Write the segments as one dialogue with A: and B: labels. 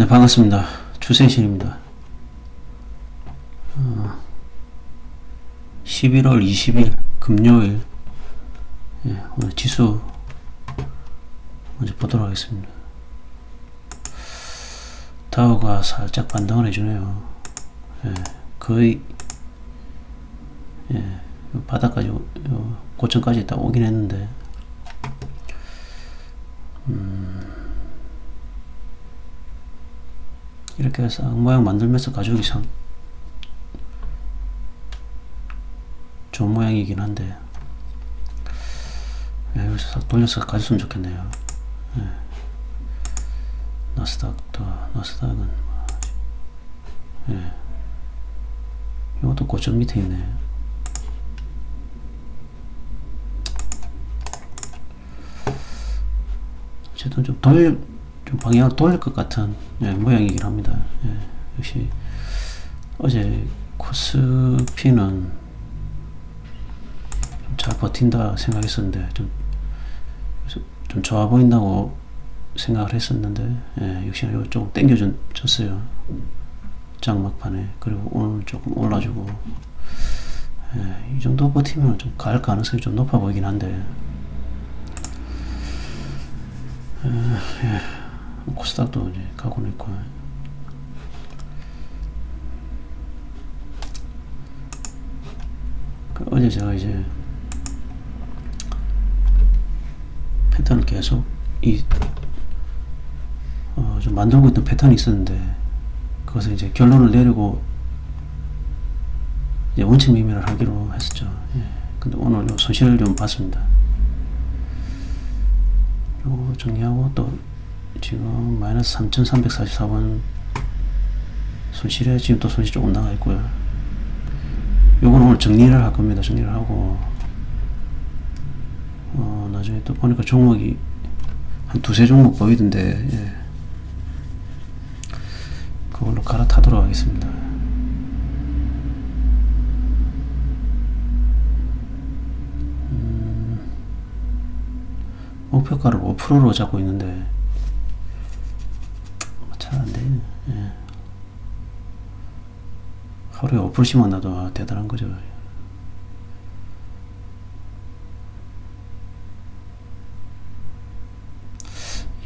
A: 네, 반갑습니다. 추세신입니다. 어, 11월 20일 금요일 예, 오늘 지수 먼저 보도록 하겠습니다. 다우가 살짝 반등을 해주네요. 예, 거의 예, 요 바닥까지 요 고점까지 딱 오긴 했는데 이렇게 해서 모양 만들면서 가져오기 참 좋은 모양이긴 한데 예, 여기서 싹 돌려서 가졌으면 좋겠네요 예. 나스닥도 나스닥은 뭐? 예. 이것도 고점 밑에 있네 어쨌든 좀 돌, 좀 방향을 돌릴 것 같은 예, 모양이긴 합니다. 예, 역시 어제 코스피는 좀잘 버틴다 생각했었는데 좀, 좀 좋아 보인다고 생각을 했었는데 예, 역시 이거 좀 땡겨줬어요. 장막판에 그리고 오늘 조금 올라주고 예, 이 정도 버티면 좀 갈 가능성이 좀 높아 보이긴 한데 코 스닥도 이제 가고는 있고 그 어제 제가 이제 패턴을 계속 이 어, 좀 만들고 있던 패턴이 있었는데 그것을 이제 결론을 내리고 이제 원칙 미매를 하기로 했었죠. 예. 근데 오늘 요 손실을 좀 봤습니다. 요거 정리하고 또 지금 마이너스 3344원 손실에 지금 또 손실 조금 나가 있고요. 요건 오늘 정리를 할 겁니다. 정리를 하고 어 나중에 또 보니까 종목이 한 두세 종목 보이던데 예. 그걸로 갈아타도록 하겠습니다. 목표가를 5%로 잡고 있는데 잘 안 돼 예. 하루에 5%씩 만 나도 대단한 거죠.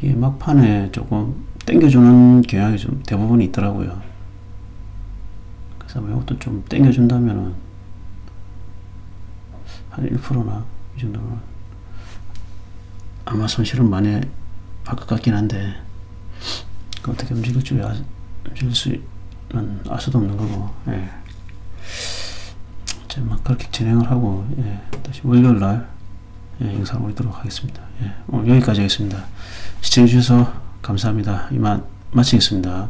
A: 이게 막판에 조금 땡겨주는 경향이 좀 대부분 있더라고요. 그래서 뭐 이것도 좀 땡겨준다면은 한 1%나 이 정도는 아마 손실은 많이 할 것 같긴 한데 그 어떻게 움직일 줄 아, 움직일 수는 알 수도 없는 거고 예. 이제 막 그렇게 진행을 하고 예. 다시 월요일 날 예, 영상 올리도록 하겠습니다. 예. 오늘 여기까지 하겠습니다. 시청해 주셔서 감사합니다. 이만 마치겠습니다.